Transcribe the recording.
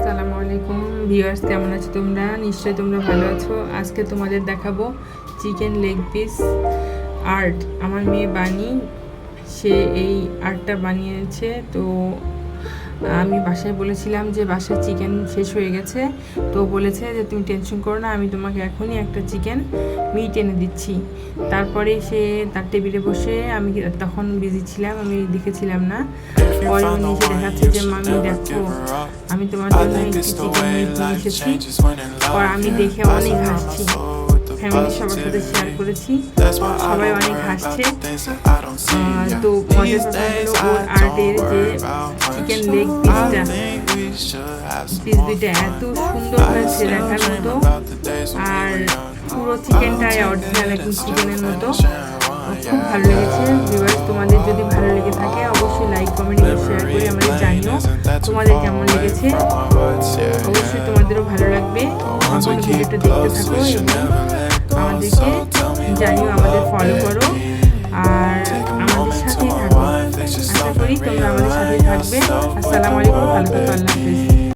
আসসালামু আলাইকুম ভিউয়ার্স, কেমন আছো তোমরা? নিশ্চয়ই তোমরা ভালো আছো। আজকে তোমাদের দেখাবো চিকেন লেগ পিস আর্ট। আমার মেয়ে বানি, সে এই আর্টটা বানিয়েছে, তো আমি বাসায় বলেছিলাম যে বাসায় চিকেন শেষ হয়ে গেছে। তো বলেছে যে, তুমি টেনশন করো না, আমি তোমাকে এখনই একটা চিকেন মিট এনে দিচ্ছি। তারপরে সে তার টেবিলে বসে আমি তখন বিজি ছিলাম, আমি দেখেছিলাম না। পরে উনি এসে দেখাচ্ছে যে, মামি, দেখো, আমি তোমার জন্য এসেছি। পর আমি দেখে অনেক হাসছি ফ্যামিলি সবার সাথে শেয়ার করেছি। সবাই অনেক হাসছে। তো মজার কথা হলো ওর আর্টের যে চিকেন লেগ পিসটা পিস দুইটা এত সুন্দর হয়েছে দেখার মতো। আর পুরো চিকেনটাই অরিজিনাল একদম চিকেনের মতো। খুব ভালো লেগেছে। ভিউয়ার্স তোমাদের যদি ভালো লেগে থাকে অবশ্যই লাইক কমেন্ট শেয়ার করে আমাদের জানিও। তোমাদের কেমন লেগেছে? অবশ্যই তোমাদেরও ভালো লাগবে। সম্পূর্ণ ভিডিওটা দেখতে থাকো এবং আমাদেরকে জানিও, আমাদের ফলো করো। আর আমাদের সাথেই থাকো। আশা করি তোমরা আমাদের সাথে থাকবে। আসসালামু আলাইকুম, ভালো থাকো, আল্লাহ হাফিজ।